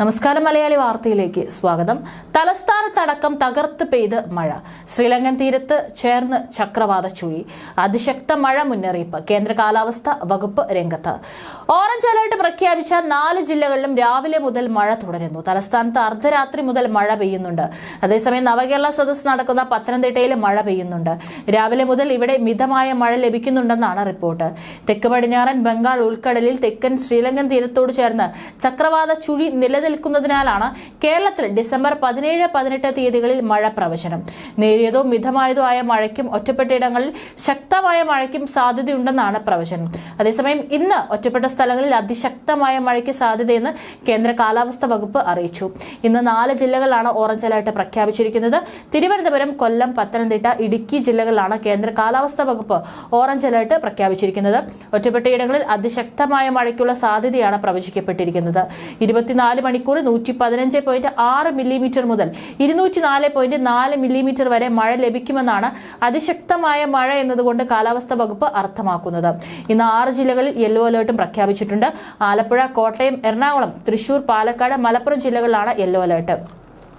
നമസ്കാരം മലയാളി വാർത്തയിലേക്ക് സ്വാഗതം. തലസ്ഥാനത്തടക്കം തകർത്ത് പെയ്ത് മഴ. ശ്രീലങ്കൻ തീരത്ത് ചേർന്ന് ചക്രവാത ചുഴി. അതിശക്ത മഴ മുന്നറിയിപ്പ്. കേന്ദ്ര കാലാവസ്ഥ വകുപ്പ് രംഗത്ത്. ഓറഞ്ച് അലർട്ട് പ്രഖ്യാപിച്ച നാല് ജില്ലകളിലും രാവിലെ മുതൽ മഴ തുടരുന്നു. തലസ്ഥാനത്ത് അർദ്ധരാത്രി മുതൽ മഴ പെയ്യുന്നുണ്ട്. അതേസമയം നവകേരള സദസ് നടക്കുന്ന പത്തനംതിട്ടയിൽ മഴ പെയ്യുന്നുണ്ട്. രാവിലെ മുതൽ ഇവിടെ മിതമായ മഴ ലഭിക്കുന്നുണ്ടെന്നാണ് റിപ്പോർട്ട്. തെക്ക് പടിഞ്ഞാറൻ ബംഗാൾ ഉൾക്കടലിൽ തെക്കൻ ശ്രീലങ്കൻ തീരത്തോട് ചേർന്ന് ചക്രവാത ചുഴി നിലനിൽക്കുന്നതിനാലാണ് കേരളത്തിൽ ഡിസംബർ പതിനേഴ് പതിനെട്ട് തീയതികളിൽ മഴ പ്രവചനം. നേരിയതോ മിതമായതോ ആയ മഴയ്ക്കും ഒറ്റപ്പെട്ടയിടങ്ങളിൽ ശക്തമായ മഴയ്ക്കും സാധ്യതയുണ്ടെന്നാണ് പ്രവചനം. അതേസമയം ഇന്ന് ഒറ്റപ്പെട്ട സ്ഥലങ്ങളിൽ അതിശക്തമായ മഴയ്ക്ക് സാധ്യതയെന്ന് കേന്ദ്ര കാലാവസ്ഥാ വകുപ്പ് അറിയിച്ചു. ഇന്ന് നാല് ജില്ലകളാണ് ഓറഞ്ച് അലർട്ട് പ്രഖ്യാപിച്ചിരിക്കുന്നത്. തിരുവനന്തപുരം കൊല്ലം പത്തനംതിട്ട ഇടുക്കി ജില്ലകളിലാണ് കേന്ദ്ര കാലാവസ്ഥാ വകുപ്പ് ഓറഞ്ച് അലർട്ട് പ്രഖ്യാപിച്ചിരിക്കുന്നത്. ഒറ്റപ്പെട്ടയിടങ്ങളിൽ അതിശക്തമായ മഴയ്ക്കുള്ള സാധ്യതയാണ് പ്രവചിക്കപ്പെട്ടിരിക്കുന്നത്. ഇരുപത്തിനാല് മണിക്കൂർ നൂറ്റി പതിനഞ്ച് പോയിന്റ് ആറ് മില്ലിമീറ്റർ മുതൽ ഇരുന്നൂറ്റി നാല് പോയിന്റ് നാല് മില്ലിമീറ്റർ വരെ മഴ ലഭിക്കുമെന്നാണ് അതിശക്തമായ മഴ എന്നതുകൊണ്ട് കാലാവസ്ഥാ വകുപ്പ് അർത്ഥമാക്കുന്നത്. ഇന്ന് ആറ് ജില്ലകളിൽ യെല്ലോ അലേർട്ടും പ്രഖ്യാപിച്ചിട്ടുണ്ട്. ആലപ്പുഴ കോട്ടയം എറണാകുളം തൃശൂർ പാലക്കാട് മലപ്പുറം ജില്ലകളിലാണ് യെല്ലോ അലേർട്ട്.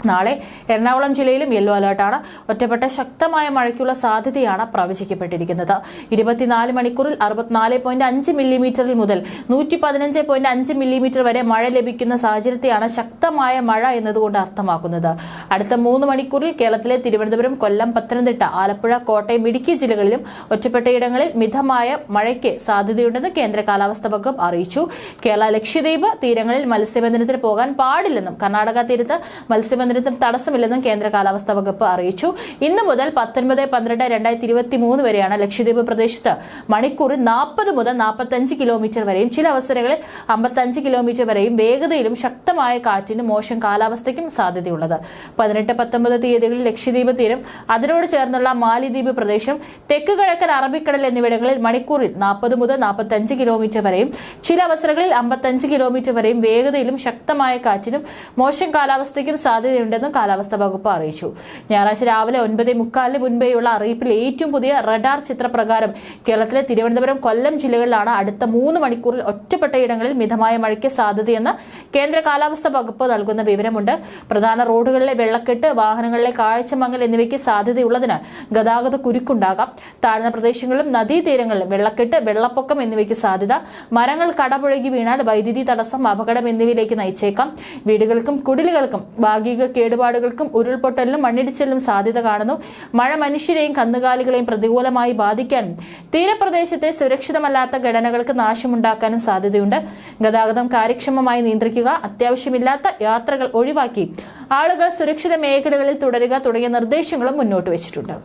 നാളെ എറണാകുളം ജില്ലയിലും യെല്ലോ അലർട്ടാണ്. ഒറ്റപ്പെട്ട ശക്തമായ മഴയ്ക്കുള്ള സാധ്യതയാണ് പ്രവചിക്കപ്പെട്ടിരിക്കുന്നത്. ഇരുപത്തിനാല് മണിക്കൂറിൽ അറുപത്തിനാല് പോയിന്റ് അഞ്ച് മില്ലിമീറ്ററിൽ മുതൽ നൂറ്റി പതിനഞ്ച് പോയിന്റ് അഞ്ച് മില്ലിമീറ്റർ വരെ മഴ ലഭിക്കുന്ന സാഹചര്യത്തെയാണ് ശക്തമായ മഴ എന്നതുകൊണ്ട് അർത്ഥമാക്കുന്നത്. അടുത്ത മൂന്ന് മണിക്കൂറിൽ കേരളത്തിലെ തിരുവനന്തപുരം കൊല്ലം പത്തനംതിട്ട ആലപ്പുഴ കോട്ടയം ഇടുക്കി ജില്ലകളിലും ഒറ്റപ്പെട്ടയിടങ്ങളിൽ മിതമായ മഴയ്ക്ക് സാധ്യതയുണ്ടെന്ന് കേന്ദ്ര കാലാവസ്ഥാ വകുപ്പ് അറിയിച്ചു. കേരള ലക്ഷദ്വീപ് തീരങ്ങളിൽ മത്സ്യബന്ധനത്തിന് പോകാൻ പാടില്ലെന്നും കർണാടക തീരത്ത് മത്സ്യബന്ധനത്തിന് തടസ്സമില്ലെന്നും കേന്ദ്ര കാലാവസ്ഥാ വകുപ്പ് അറിയിച്ചു. ഇന്ന് മുതൽ പത്തൊൻപത് പന്ത്രണ്ട് രണ്ടായിരത്തി ഇരുപത്തി മൂന്ന് വരെയാണ് ലക്ഷദ്വീപ് പ്രദേശത്ത് മണിക്കൂറിൽ നാൽപ്പത് മുതൽ നാൽപ്പത്തഞ്ച് കിലോമീറ്റർ വരെയും ചില അവസരങ്ങളിൽ അമ്പത്തഞ്ച് കിലോമീറ്റർ വരെയും വേഗതയിലും ശക്തമായ കാറ്റിനും മോശം കാലാവസ്ഥയ്ക്കും സാധ്യതയുള്ളത്. പതിനെട്ട് പത്തൊമ്പത് തീയതികളിൽ ലക്ഷദ്വീപ് തീരം അതിനോട് ചേർന്നുള്ള മാലിദ്വീപ് പ്രദേശം തെക്ക് കിഴക്കൻ അറബിക്കടൽ എന്നിവിടങ്ങളിൽ മണിക്കൂറിൽ നാൽപ്പത് മുതൽ നാൽപ്പത്തഞ്ച് കിലോമീറ്റർ വരെയും ചില അവസരങ്ങളിൽ അമ്പത്തഞ്ച് കിലോമീറ്റർ വരെയും വേഗതയിലും ശക്തമായ കാറ്റിനും മോശം കാലാവസ്ഥയ്ക്കും സാധ്യതയുണ്ടെന്നും കാലാവസ്ഥാ വകുപ്പ് അറിയിച്ചു. ഞായറാഴ്ച രാവിലെ ഒൻപത് മുക്കാലിന് മുൻപേയുള്ള അറിയിപ്പിൽ ഏറ്റവും പുതിയ റഡാർ ചിത്രപ്രകാരം കേരളത്തിലെ തിരുവനന്തപുരം കൊല്ലം ജില്ലകളിലാണ് അടുത്ത മൂന്ന് മണിക്കൂറിൽ ഒറ്റപ്പെട്ടയിടങ്ങളിൽ മിതമായ മഴയ്ക്ക് സാധ്യതയെന്ന് കേന്ദ്ര കാലാവസ്ഥാ വകുപ്പ് നൽകുന്ന വിവരമുണ്ട്. പ്രധാന റോഡുകളിലെ വെള്ളക്കെട്ട് വാഹനങ്ങളിലെ കാഴ്ചമങ്ങൽ എന്നിവയ്ക്ക് സാധ്യതയുള്ളതിനാൽ ഗതാഗത കുരുക്കുണ്ടാകാം. താഴ്ന്ന പ്രദേശങ്ങളിലും നദീതീരങ്ങളിലും വെള്ളക്കെട്ട് വെള്ളപ്പൊക്കം എന്നിവയ്ക്ക് സാധ്യത. മരങ്ങൾ കടപുഴകി വീണാൽ വൈദ്യുതി തടസ്സം അപകടം എന്നിവയിലേക്ക് നയിച്ചേക്കാം. വീടുകൾക്കും കുടിലുകൾക്കും ഭാഗിക കേടുപാടുകൾക്കും ഉരുൾപൊട്ടലിനും മണ്ണിടിച്ചിലിനും സാധ്യത കാണുന്നു. മഴ മനുഷ്യരെയും കന്നുകാലികളെയും പ്രതികൂലമായി ബാധിക്കാനും തീരപ്രദേശത്തെ സുരക്ഷിതമല്ലാത്ത ഘടനകൾക്ക് നാശമുണ്ടാക്കാനും സാധ്യതയുണ്ട്. ഗതാഗതം കാര്യക്ഷമമായി നിയന്ത്രിക്കുക അത്യാവശ്യമില്ലാത്ത യാത്രകൾ ഒഴിവാക്കി ആളുകൾ സുരക്ഷിത മേഖലകളിൽ തുടരുക തുടങ്ങിയ നിർദ്ദേശങ്ങളും മുന്നോട്ട് വെച്ചിട്ടുണ്ട്.